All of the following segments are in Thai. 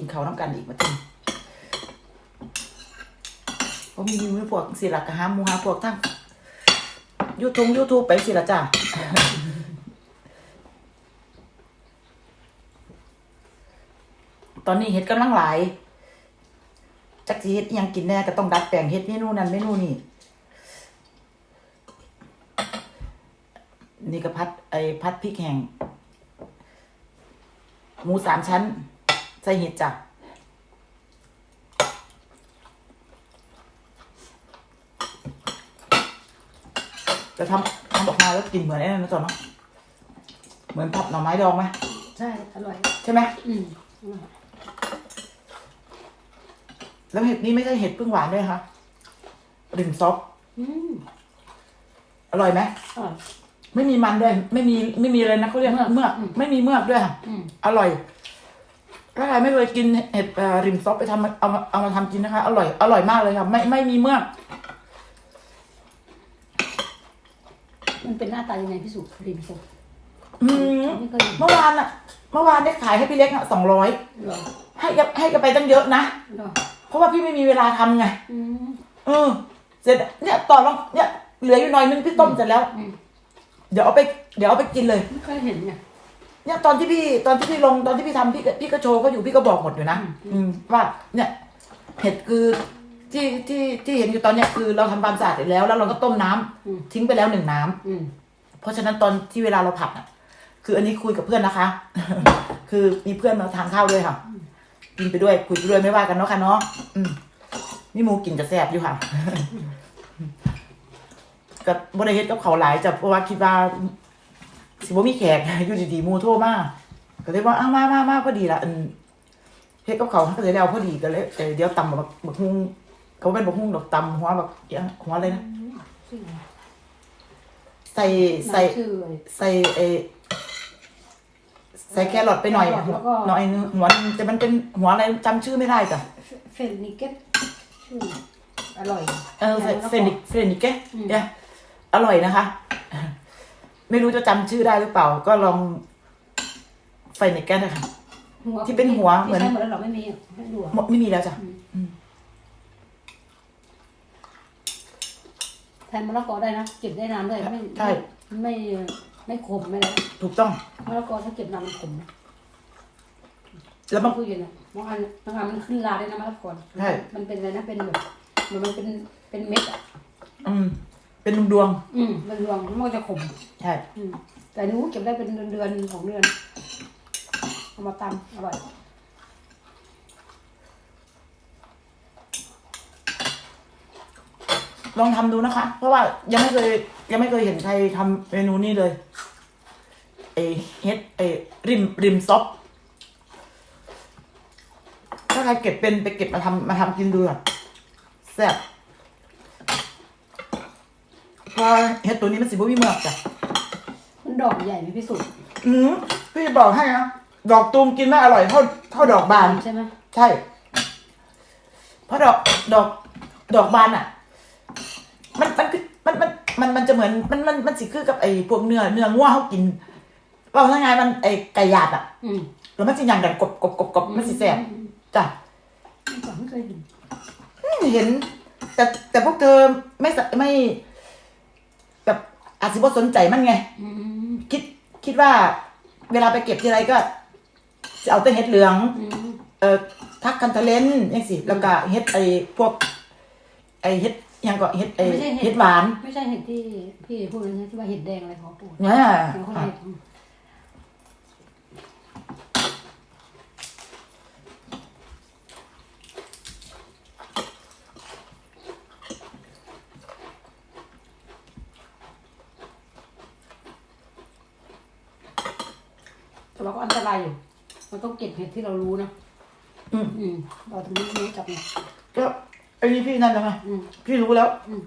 กินข้าวน้ำกันอีกมาทีเพราะมีมือพวกสิลักกะหามูหาพวกทั้งยูทงยูทูบไปสิละจ้าตอนนี้เห็ดกำลังหลาย จักสิเฮ็ดยังกินแน่ก็ต้องดัดแปลงเฮ็ดเมนูนั้นเมนูนี้นี่ก็พัดไอพัดพริกแห้งหมูสามชั้น ใส่เห็ดจ้ะจะทำทำออกมาแล้วกลินเหมือนไอ้นั่นนะจอนเนาะเหมือนผัดหน่อไม้ดองไหมใช่ อร่อย ใช่ไหมอืมแล้วเห็ดนี้ไม่ใช่เห็ดพึ่งหวานด้วยค่ะริมซอฟอืมอร่อยไหมอร่อย ไม่มีมันด้วย ไม่มีไม่มีเลยนะเขาเรียกเมือก เมือกอืมไม่มีเมือกด้วยค่ะอืม อร่อย ถ้าใครไม่เคยกินเห็ดเอ่อริมซอฟไปทำเอามาเอามาทำกินนะคะ อร่อย อร่อยมากเลยค่ะ ไม่ไม่มีเมือกมันเป็นหน้าตายังไงพี่สุริมสุอืมไม่เคยเห็นเมื่อวานอะเมื่อวานได้ขายให้พี่เล็กอะสองร้อยหรอให้กับให้กันไปตั้งเยอะนะหรอเพราะว่าพี่ไม่มีเวลาทำไงอืมเออเสร็จเนี่ยต่อลองเนี่ยเหลืออยู่หน่อยนึงพี่ต้มเสร็จแล้วอืมเดี๋ยวเอาไป เดี๋ยวเอาไปกินเลย ไม่เคยเห็นไง เนี่ยตอนที่พี่ตอนที่พี่ลงตอนที่พี่ทำพี่ก็พี่ก็โชว์ก็อยู่พี่ก็บอกหมดอยู่นะอืมอืมว่าเนี่ยเห็ดคือที่ที่ที่เห็นอยู่ตอนเนี้ยคือเราทำความสะอาดเสร็จแล้วแล้วเราก็ต้มน้ำอืม ทิ้งไปแล้วหนึ่งน้ำ อืม เพราะฉะนั้นตอนที่เวลาเราผัดอะ คืออันนี้คุยกับเพื่อนนะคะ คือมีเพื่อนมาทานข้าวด้วยค่ะ กินไปด้วยคุยไปด้วยไม่ว่ากันเนาะค่ะเนาะอืมนี่หมูกินจะแซ่บอยู่ค่ะ กับบริเฮ็ดกับเขาวหลายจ้ะเพราะว่าคิดว่า สิบ่มีแขกอยู่ดีๆหมูโทรมาก็เลยว่าอ้าวมามามาพอดีละอันเฮ็ดกับเขาวก็เลยแล้วพอดีก็เลยเออเดี๋ยวตำบักบักฮุ้งเขาเป็นบักฮุ้งดอกตำหัวบักเอี้ยหัวอะไรนะชื่ออะไรใส่ใส่ชื่ออะไรใส่เออใส่แครอทไปหน่อยแครอทแล้วก็ หน่อยนึงหัวนึงแต่มันเป็นหัวอะไรจำชื่อไม่ได้จ้ะเฟรนนิเก็ตชื่ออร่อยเออเฟรนิกเฟรนิกเกอืมเนี่ยอร่อยนะคะ ไม่รู้จะจำชื่อได้หรือเปล่า ก็ลองเฟรนิกเกนะคะหัวที่เป็นหัวเหมือนที่ใช้หมดแล้วเหรอไม่มีให้ดูอะหมดไม่มีแล้วจ้ะแทนมะละกอได้นะเก็บได้นานด้วยไม่ใช่ไม่ไม่ขมไม่อะไรถูกต้อง มะละกอถ้าเก็บนานมันขมนะแล้วบาง ตู้เย็นอะบางอันบางอันมันขึ้นราได้นะมะละกอใช่ มันเป็นอะไรนะเป็นแบบเหมือนมันเป็นเป็นเม็ดอะอืม เป็นดวงอืมมันรวงมันก็จะขม ๆใช่ อืมแต่หนูเก็บได้เป็นเดือนเดือนๆสองเดือนเอามาตำอร่อยลองทำดูนะคะ เพราะว่ายังไม่เคย ยังไม่เคยเห็นใครทำเมนูนี้เลยไอเฮ็ดไอริมริมซอฟถ้าใครเก็บเป็นไปเก็บมาทำมาทำกินดูอะแซ่บเพราะเฮ็ดตัวนี้มันสิบ่มีเมือกจ้ะมันดอกใหญ่ไหมพี่สุดอืมพี่จะบอกให้นะดอกตูมกินไม่อร่อยเท่าเท่าดอกบาน ใช่ไหมใช่ เพราะดอกดอกดอกบานอะ มันมันคือมันมันมันมันจะเหมือนมันมันมันสิคือกับไอ้พวกเนื้อเนื้องัวเขากินเราถ้าไงมันไอ้ไก่หยาดอะอืมแล้วมันสิอย่างกันกบกบกบกบมันสิแสบจ้ะไม่ก่อนไม่เคยเห็นอืมเห็น แต่แต่พวกเธอไม่สะไม่แบบ อาจสิบ่สนใจมันไงอืมคิดคิดว่า เวลาไปเก็บทีไรก็จะเอาแต่เห็ดเหลืองอืมเอ่อทักกันทะเลนยังสิแล้วก็เฮ็ดไอ้พวก ไอ้เฮ็ดหยังก็เฮ็ดไอ้ไม่ใช่เห็ดเฮ็ดหวาน ไม่ใช่เห็ดที่พี่พูดเลยนะที่ว่าเห็ดแดงอะไรของปู่เนี่ยเดี๋ยวเขาเแต่ว่าก็อันตรายอยู่มันต้องเก็บเห็ดที่เรารู้นะอืม อืมเราถึงไม่รู้จักไง ก็ไอ้นี่พี่นั่นแล้วไงอืมพี่รู้แล้วอืม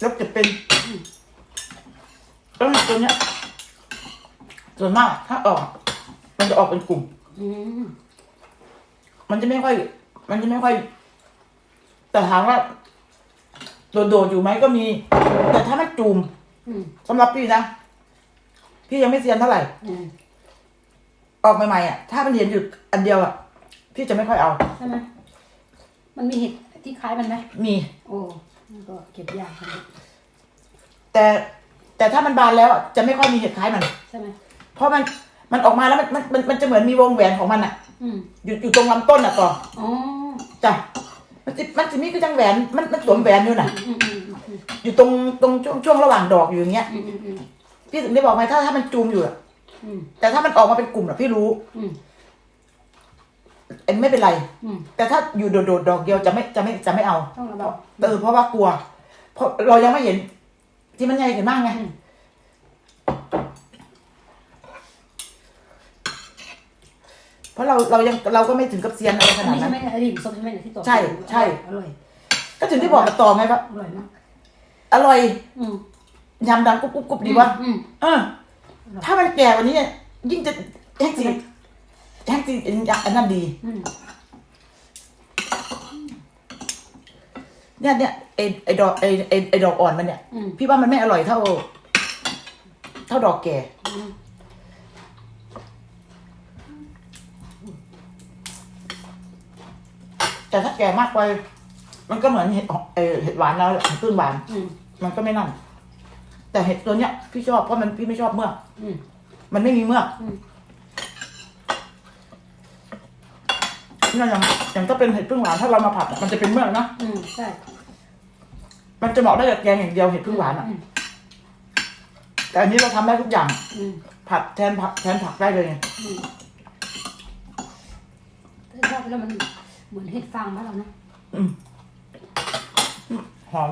แล้วเก็บเป็นแล้วตัวเนี้ยส่วนมากถ้าออก มันจะออกเป็นกลุ่ม อืมมันจะไม่ค่อย มันจะไม่ค่อย แต่ถามว่าโดดๆอยู่ไหมก็มี แต่ถ้ามันจูมอืมสำหรับพี่นะพี่ยังไม่เซียนเท่าไหร่ อืม ออกใหม่ๆอะถ้ามันเห็นอยู่อันเดียวอะพี่จะไม่ค่อยเอา ใช่ไหมมันมีเห็ดที่คล้ายมันไหมมี โอ้มันก็เก็บยากนะแต่แต่ถ้ามันบานแล้วอะจะไม่ค่อยมีเห็ดคล้ายมัน ใช่ไหมเพราะมันมันออกมาแล้วมันมันมันมันจะเหมือนมีวงแหวนของมันอะอืมอยู่อยู่ตรงลำต้นอะต่ออ๋อจ้ะมันจะมันจะมีก็จังแหวนมันมันสวมแหวนอยู่น่ะ อืมอืมอืมอยู่ตรงตรงช่วงช่วงระหว่างดอกอยู่อย่างเงี้ย อืมอืมอืมพี่ถึงได้บอกไงถ้าถ้ามันจูมอยู่อะ อืม แต่ถ้ามันออกมาเป็นกลุ่มอะพี่รู้อืม เอ็มไม่เป็นไร อืม แต่ถ้าอยู่โดดๆดอกเดียวจะไม่จะไม่จะไม่เอาต้องระวัง เออเพราะว่ากลัว เพราะเรายังไม่เห็น ที่มันใหญ่ขึ้นมากไงอืม เพราะเราเรายังเราก็ไม่ถึงกับเซียนอะไรขอันนาดนี้นั้ใช่น ไหมเนี่ยอันนี้ส้มใช่ไหมเนี่ยที่ตัวใช่ใช่ อร่อยก็ถึงที่บอกกับต่อไงว่าอร่อยมากอร่อยอืมยำดังกรุบกรุบกรุบดีวะอืมเออ ถ้ามันแก่กวันนี้ยิ่งจะแห้งสีแห้งสีอันนั้นดี อืมเนี่ยเนี่ยไอไอดอกไอไอไอดอกอ่อนมันเนี่ย อืม พี่ว่ามันไม่อร่อยเท่า เท่าดอกแก่อืมแต่ถ้าแก่มากไป มันก็เหมือนเห็ดเออเห็ดหวานแล้วเห็ดพึ่งหวาน อืม มันก็ไม่นั่น แต่เห็ดตัวเนี้ยพี่ชอบเพราะมันพี่ไม่ชอบเมือกอืม มันไม่มีเมือกอืมเนี่ยอย่างอย่างถ้าเป็นเห็ดพึ่งหวานถ้าเรามาผัดอะมันจะเป็นเมือกนะอืมใช่มันจะเหมาะได้กับแกงอย่างเดียวเห็ดพึ่งหวานอะอืมแต่อันนี้เราทำได้ทุกอย่าง อืมผัดแทนผักแทนผักได้เลยไงอืมถ้าทอดไปแล้วมันเหมือนเห็ดฟางบ้านเรานะอืมอืมหอม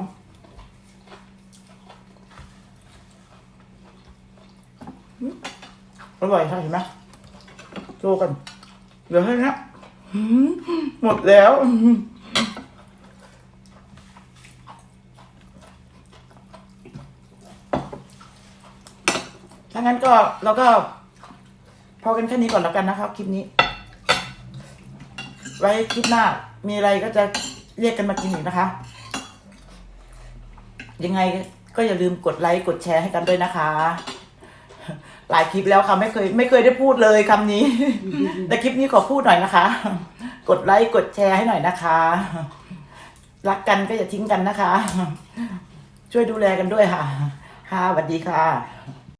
อืมอร่อยค่ะเห็นไหมโชว์กันเหลือแค่นี้อืมหมดแล้วอืมถ้างั้นก็เราก็ พอกันแค่นี้ก่อนแล้วกันนะครับ คลิปนี้ ไว้คลิปหน้า มีอะไรก็จะเรียกกันมากินอีกนะคะ ยังไงก็อย่าลืมกดไลค์ กดแชร์ให้กันด้วยนะคะ หลายคลิปแล้วค่ะไม่เคยไม่เคยได้พูดเลยคำนี้ แต่คลิปนี้ขอพูดหน่อยนะคะ กดไลค์กดแชร์ให้หน่อยนะคะ รักกันก็อย่าทิ้งกันนะคะ ช่วยดูแลกันด้วยค่ะ ค่ะสวัสดีค่ะ